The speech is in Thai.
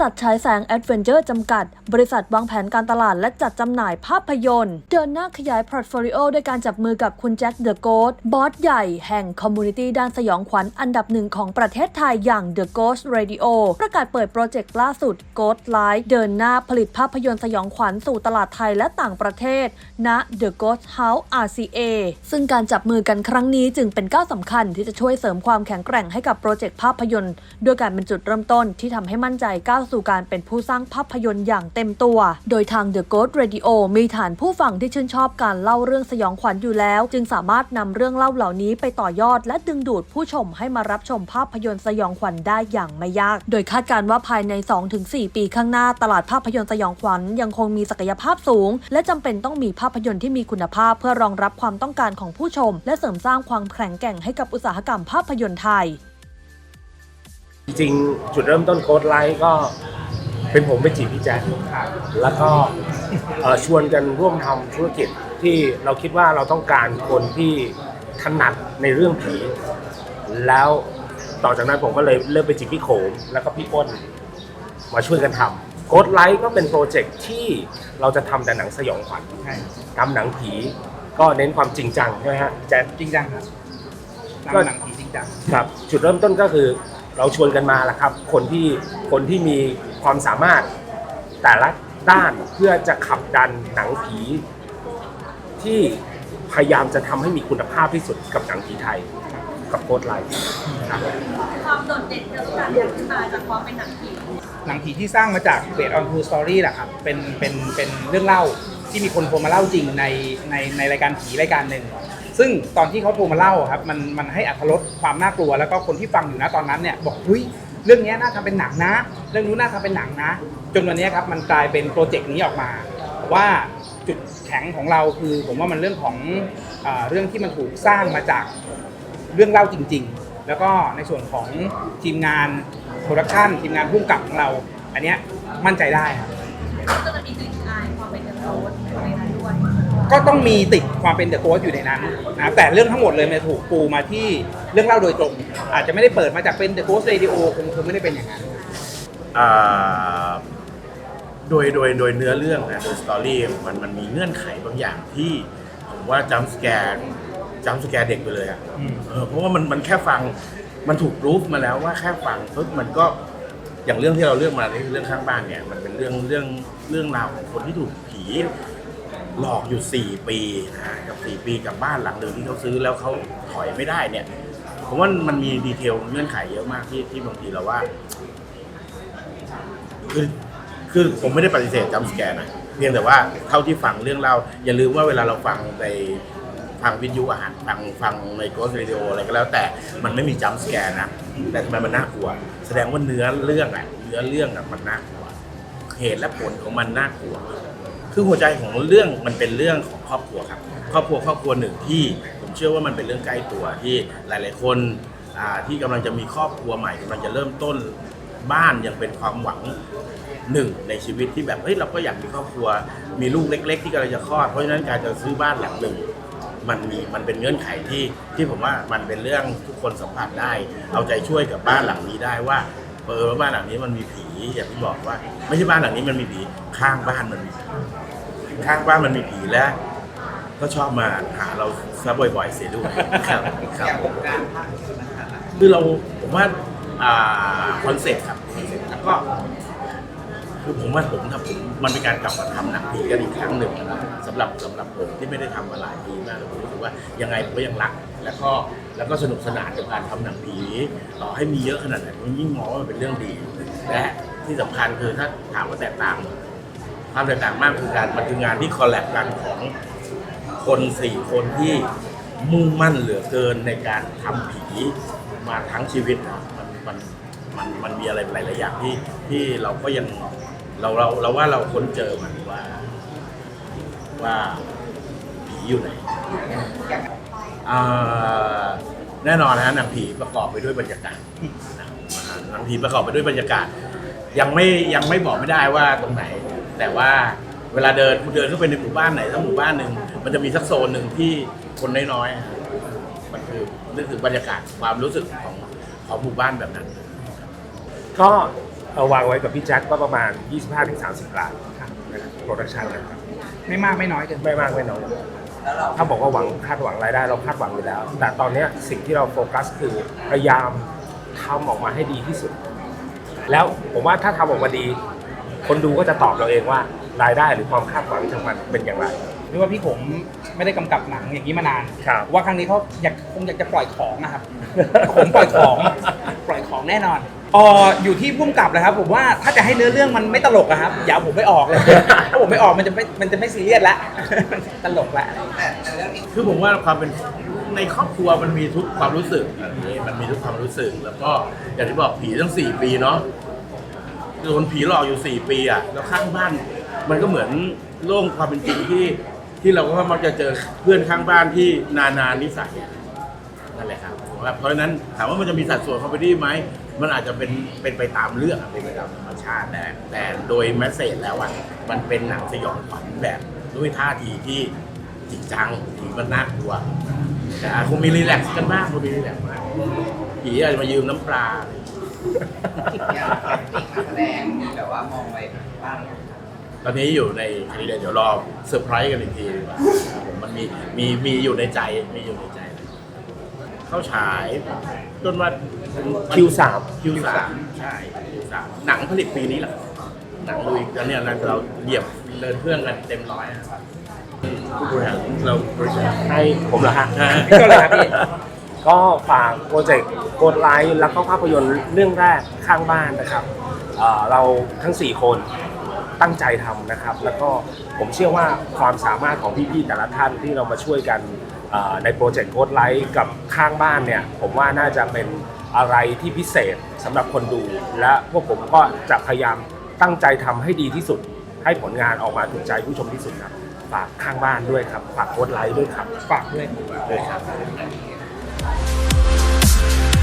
ษัทฉายแสงแอดเวนเจอร์จำกัด บริษัทวางแผนการตลาดและจัดจำหน่ายภาพยนตร์ เดินหน้าขยายพอร์ตโฟลิโอด้วยการจับมือกับคุณแจ็คเดอะโก t บอสใหญ่แห่งคอมมูนิตี้ด้านสยองขวัญอันดับหนึ่งของประเทศไทยอย่าง The Ghost Radio ประกาศเปิดโปรเจกต์ล่าสุด Ghost Light เดินหน้าผลิตภาพยนตร์สยองขวัญสู่ตลาดไทยและต่างประเทศ ณ The Ghost House RCA ซึ่งการจับมือกันครั้งนี้จึงเป็นก้าวสำคัญที่จะช่วยเสริมความแข็งแกร่งให้กับโปรเจกต์ภาพยนตร์ด้วยการเป็นจุดเริ่มต้นที่ทำให้มั่นใจก้าวสู่การเป็นผู้สร้างภาพยนตร์อย่างเต็มตัว โดยทาง The Ghost Radio มีฐานผู้ฟังที่ชื่นชอบการเล่าเรื่องสยองขวัญอยู่แล้ว จึงสามารถนำเรื่องเล่าเหล่านี้ไปต่อยอด และดึงดูดผู้ชมให้มารับชมภาพยนตร์สยองขวัญได้อย่างไม่ยาก โดยคาดการณ์ว่าภายใน 2-4 ปีข้างหน้าตลาดภาพยนตร์สยองขวัญยังคงมีศักยภาพสูง และจำเป็นต้องมีภาพยนตร์ที่มีคุณภาพเพื่อรองรับความต้องการของผู้ชม และเสริมสร้างความแข็งแกร่งให้กับอุตสาหกรรมภาพยนตร์ไทย จริงๆจุดเริ่มต้นโค้ดไลท์ก็เป็นผมไปจีบพี่แจ๊คแล้วก็เอ่อชวนกันร่วมทำธุรกิจที่เราคิดว่าเราต้องการคนที่ถนัดในเรื่องผี แล้วต่อจากนั้นผมก็เลยเริ่มไปจีบพี่โขมแล้วก็พี่อ้นมาช่วยกันทำโค้ดไลท์ก็เป็นโปรเจกต์ที่เราจะทำแต่หนังสยองขวัญใช่ทำหนังผีก็เน้นความจริงจังใช่ไหมฮะแจ๊ค จริงจังครับก็หนังผีจริงจัง ครับจุดเริ่มต้นก็คือ เราชวนกันมาแหละครับ คนที่คนที่มีความสามารถแต่ละด้านเพื่อจะขับดันหนังผี ที่พยายามจะทำให้มีคุณภาพที่สุดกับหนังผีไทย กับโค้ดไลน์ครับ ความโดดเด่นที่เราต้องการอยากขึ้นมาจากความเป็นหนังผีหนังผีที่สร้างมาจาก based on true story แหละครับ เป็น เป็น เป็นเรื่องเล่าที่มีคนโทรมาเล่าจริงใน ใน ในรายการผีรายการหนึ่ง ซึ่งตอนที่เขาโทรมาเล่าครับมันมันให้อัธรสความน่ากลัว แล้วก็คนที่ฟังอยู่นะตอนนั้นเนี่ยบอกเฮ้ยเรื่องนี้น่าทำเป็นหนังนะ เรื่องนู้นน่าทำเป็นหนังนะ จนวันนี้ครับมันกลายเป็นโปรเจกต์นี้ออกมา ว่าจุดแข็งของเราคือ ผมว่ามันเรื่องของเอเรื่องที่มันถูกสร้างมาจากเรื่องเล่าจริง ๆ แล้วก็ในส่วนของทีมงานโปรดักชันทีมงานพุ่มกับของเรา อันนี้มั่นใจได้ครับ ก็ต้องมีติดความเป็นเดอะโกสอยู่ในนั้นนะครับแต่เรื่องทั้งหมดเลยมันถูกปูมาที่เรื่องเล่าโดยตรง อาจจะไม่ได้เปิดมาจากเป็นเดอะโกสเรดิโอคงคงไม่ได้เป็นอย่างนั้นอ่าโดยโดยโดยเนื้อเรื่องนะโดยสตอรี่มันมันมีเงื่อนไขบางอย่างที่ผมว่าจัมสแกร์จัมสแกร์เด็กไปเลยอะอืมเออเพราะว่ามันมันแค่ฟังมันถูกรูฟมาแล้วว่าแค่ฟังปุ๊บมันก็อย่างเรื่องที่เราเลือกมาเรื่องข้างบ้านเนี่ย มันเป็นเรื่องเรื่องเรื่องราวของคนที่ถูกผี หลอกอยู่สี่ปีนะกับสี่ปีกับบ้านหลังเดิมที่เขาซื้อแล้วเขาถอยไม่ได้เนี่ยผมว่ามันมีดีเทลเงื่อนไขเยอะมากที่ที่บางทีเราว่า คือคือผมไม่ได้ปฏิเสธจัมป์สแกร์นะเพียงแต่ว่าเท่าที่ฟังเรื่องเล่าอย่าลืมว่าเวลาเราฟังในฟังวิทยุอาหารฟังฟังในโกสเรดิโออะไรก็แล้วแต่มันไม่มีจัมป์สแกร์นะ แต่ทำไมมันน่ากลัว แสดงว่าเนื้อเรื่องอะเนื้อเรื่องอะมันน่ากลัวเหตุและผลของมันน่ากลัว คือหัวใจของเรื่องมันเป็นเรื่องของครอบครัวครับ ครอบครัวครอบครัวหนึ่งที่ผมเชื่อว่ามันเป็นเรื่องใกล้ตัวที่หลาย ๆ คนอ่าที่กำลังจะมีครอบครัวใหม่กำลังจะเริ่มต้นบ้านยังเป็นความหวังหนึ่งในชีวิตที่แบบเฮ้ยเราก็อยากมีครอบครัว มีลูกเล็ก ๆ ที่กำลังจะคลอดเพราะฉะนั้นการจะซื้อบ้านหลังหนึ่งมันมีมันเป็นเงื่อนไขที่ที่ผมว่ามันเป็นเรื่องทุกคนสัมผัสได้ เอาใจช่วยกับบ้านหลังนี้ได้ว่าเออว่าบ้านหลังนี้มันมีผีอย่างที่บอกว่า ไม่ใช่บ้านหลังนี้มันมีผีข้างบ้านมันมีผี ข้างบ้านมันมีผีและก็ชอบมาหาเราซะบ่อยๆเสียด้วยครับครับคือเราผมว่าอ่าคอนเซ็ปต์ครับคอนเซ็ปต์แล้วก็คือผมว่าผมทำผมมันเป็นการกลับมาทำหนังผีกันอีกครั้งหนึ่งนะสำหรับสำหรับผมที่ไม่ได้ทำมาหลายปีมากผมรู้สึกว่ายังไงผมก็ยังรัก แล้วก็แล้วก็สนุกสนานกับการทำหนังผีต่อให้มีเยอะขนาดไหนผมยิ่งมองว่ามันเป็นเรื่องดีและที่สำคัญคือถ้าถามว่าแตกต่าง ความแตกต่างมากคือการมันคืองานที่คอลแลบกันของคนสี่คนที่มุ่งมั่นเหลือเกินในการทำผีมาทั้งชีวิตนะมันมันมันมันมีอะไรหลายๆอย่างที่ที่เราก็ยังเราเราเราว่าเราค้นเจอมันว่า ว่าผีอยู่ไหนแน่นอนนะฮะหนังผีประกอบไปด้วยบรรยากาศหนังผีประกอบไปด้วยบรรยากาศ ยังไม่ยังไม่บอกไม่ได้ว่าตรงไหน แต่ว่าเวลาเดินเดินเข้าไปในหมู่บ้านไหนสักหมู่บ้านหนึ่งมันจะมีสักโซนหนึ่งที่คนน้อยๆอะมันคือนึกถึงบรรยากาศความรู้สึกของของหมู่บ้านแบบนั้น ก็เอาวางไว้กับพี่แจ็คก็ประมาณ 25-30ล้านนะครับโปรดักชันนะครับไม่มากไม่น้อยเกินไปไม่มากไม่น้อยถ้าบอกว่าหวังคาดหวังรายได้เราคาดหวังอยู่แล้ว แต่ตอนเนี้ยสิ่งที่เราโฟกัสคือพยายามทำออกมาให้ดีที่สุด แล้วผมว่าถ้าทำออกมาดี คนดูก็จะตอบเราเองว่ารายได้หรือความคาดหวังของมันเป็นอย่างไร เรียกว่าพี่ผมไม่ได้กำกับหนังอย่างนี้มานาน ครับ ว่าครั้งนี้เขาอยากคงอยากจะปล่อยของนะครับ ผมปล่อยของ ปล่อยของแน่นอนอ๋ออยู่ที่พุ่มกับเลยครับ ผมว่าถ้าจะให้เนื้อเรื่องมันไม่ตลกอะครับอย่าเอาผมไม่ออกเลย ถ้าผมไม่ออกมันจะไม่มันจะไม่ซีเรียสละตลกละคือผมว่าความเป็นในครอบครัวมันมีทุกความรู้สึกอันนี้มันมีทุกความรู้สึก แล้วก็อย่างที่บอกผีตั้งสี่ปีเนาะ โดนผีหลอกอยู่สี่ปีอะแล้วข้างบ้าน มันก็เหมือนโล่งความเป็นจริงที่ที่เราก็มักจะเจอเพื่อนข้างบ้านที่นานานิสัยนั่นแหละครับเพราะฉะนั้นถามว่ามันจะมีสัดส่วนคอมเมดี้ไหมมันอาจจะเป็นเป็นไปตามเรื่องเป็นไปตามธรรมชาติแต่แต่โดยแมสเซจแล้วอะมันเป็นหนังสยองขวัญแบบด้วยท่าทีที่จริงจังผีมันน่ากลัวแต่คงมีรีแลกซ์กันบ้างคงมีรีแลกซ์บ้างผีอาจจะมายืมน้ำปลา อย่างแสดงมีแบบว่ามองไว้บ้างตอนนี้อยู่ในคดีเดี๋ยวรอเซอร์ไพรส์กันอีกทีดีกว่าครับผมมันมีมีมีอยู่ในใจมีอยู่ในใจเข้าฉายจนว่า Q3 คิวสามใช่คิวสามหนังผลิตปีนี้แหละหนังลุยกันเนี่ยนะเราเหยียบเดินเครื่องกันเต็มร้อยนะครับผู้บริหารเราบริษัทให้ผมเหรอฮะพี่ก็เลยครับพี่ ก็ฝากโปรเจกต์โกดไลท์แล้วก็ภาพยนตร์เรื่องแรกข้างบ้านนะครับเอ่อเราทั้ง 4 คนตั้งใจทำนะครับ แล้วก็ผมเชื่อว่าความสามารถของพี่ๆแต่ละท่านที่เรามาช่วยกันเอ่อในโปรเจกต์โกดไลท์กับข้างบ้านเนี่ย ผมว่าน่าจะเป็นอะไรที่พิเศษสำหรับคนดู และพวกผมก็จะพยายามตั้งใจทำให้ดีที่สุด ให้ผลงานออกมาถูกใจผู้ชมที่สุดครับฝากข้างบ้านด้วยครับฝากโกดไลท์ด้วยครับฝากด้วยด้วยครับ うん。